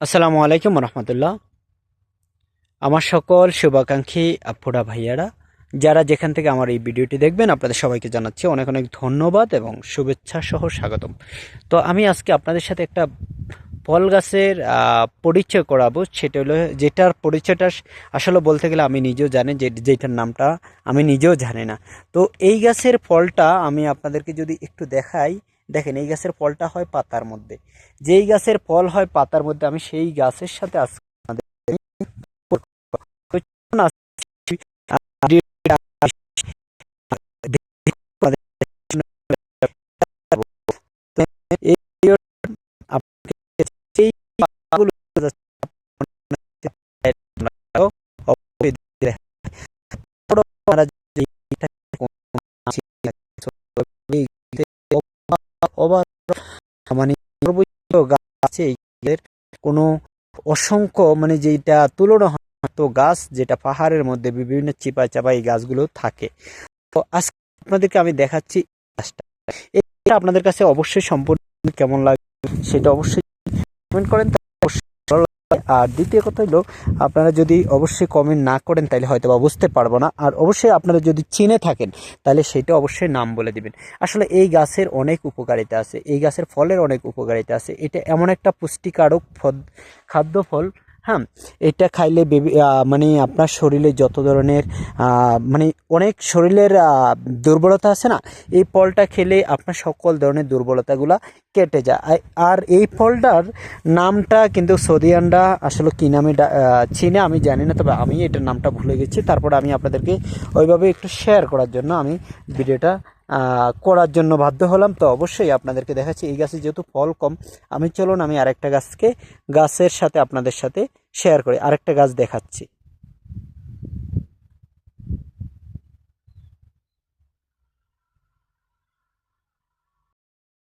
আসসালামু আলাইকুম রহমতুল্লাহ। আমার সকল শুভাকাঙ্ক্ষী আপুরা, ভাইয়ারা, যারা যেখান থেকে আমার এই ভিডিওটি দেখবেন, আপনাদের সবাইকে জানাচ্ছি অনেক অনেক ধন্যবাদ এবং শুভেচ্ছা সহ স্বাগতম। তো আমি আজকে আপনাদের সাথে একটা ফল গাছের পরিচয় করাবো। সেটা হলো যেটার পরিচয়টা আসলে বলতে গেলে আমি নিজেও জানি, যে যেটার নামটা আমি নিজেও জানি না। তো এই গাছের ফলটা আমি আপনাদেরকে যদি একটু দেখাই দেখেন, এই গাছের ফলটা হয় পাতার মধ্যে। যেই গাছের ফল হয় পাতার মধ্যে, আমি সেই গাছের সাথে আজকে আপনাদের এই আপনাকে সেই পাতাগুলো অবশ্যই দেখে- আপনারা যদি কোনো অসংখ্য মানে যেটা তুলনা তো গাছ যেটা পাহাড়ের মধ্যে বিভিন্ন চিপা চাপাই এই গাছগুলো থাকে তো আজকে আপনাদেরকে আমি দেখাচ্ছি গাছটা আপনাদের কাছে অবশ্যই সম্পূর্ণ কেমন লাগে সেটা অবশ্যই কমেন্ট করেন অবশ্যই। আর দ্বিতীয় কথা হলো, আপনারা যদি অবশ্যই কমেন্ট না করেন, তাহলে হয়তো বা বুঝতে পারব না। আর অবশ্যই আপনারা যদি চিনে থাকেন, তাহলে সেটা অবশ্যই নাম বলে দেবেন। আসলে এই গাছের অনেক উপকারিতা আছে, এই গাছের ফলের অনেক উপকারিতা আছে। এটা এমন একটা পুষ্টিকারক খাদ্য ফল হ্যাঁ এটা খাইলে বেবি মানে আপনার শরীরে যত ধরনের মানে অনেক শরীরের দুর্বলতা আছে না, এই ফলটা খেলে আপনার সকল ধরনের দুর্বলতাগুলা কেটে যায়। আর এই ফলটার নামটা কিন্তু সদিয়ানরা আসলে কী নামে চিনে আমি জানি না, তবে আমি এটার নামটা ভুলে গেছি। তারপর আমি আপনাদেরকে ওইভাবে একটু শেয়ার করার জন্য আমি ভিডিওটা করার জন্য বাধ্য হলাম। তো অবশ্যই আপনাদেরকে দেখাচ্ছি, এই গাছে যেহেতু ফল কম, আমি চলুন আমি আরেকটা গাছকে, গাছের সাথে আপনাদের সাথে শেয়ার করি, আরেকটা গাছ দেখাচ্ছি।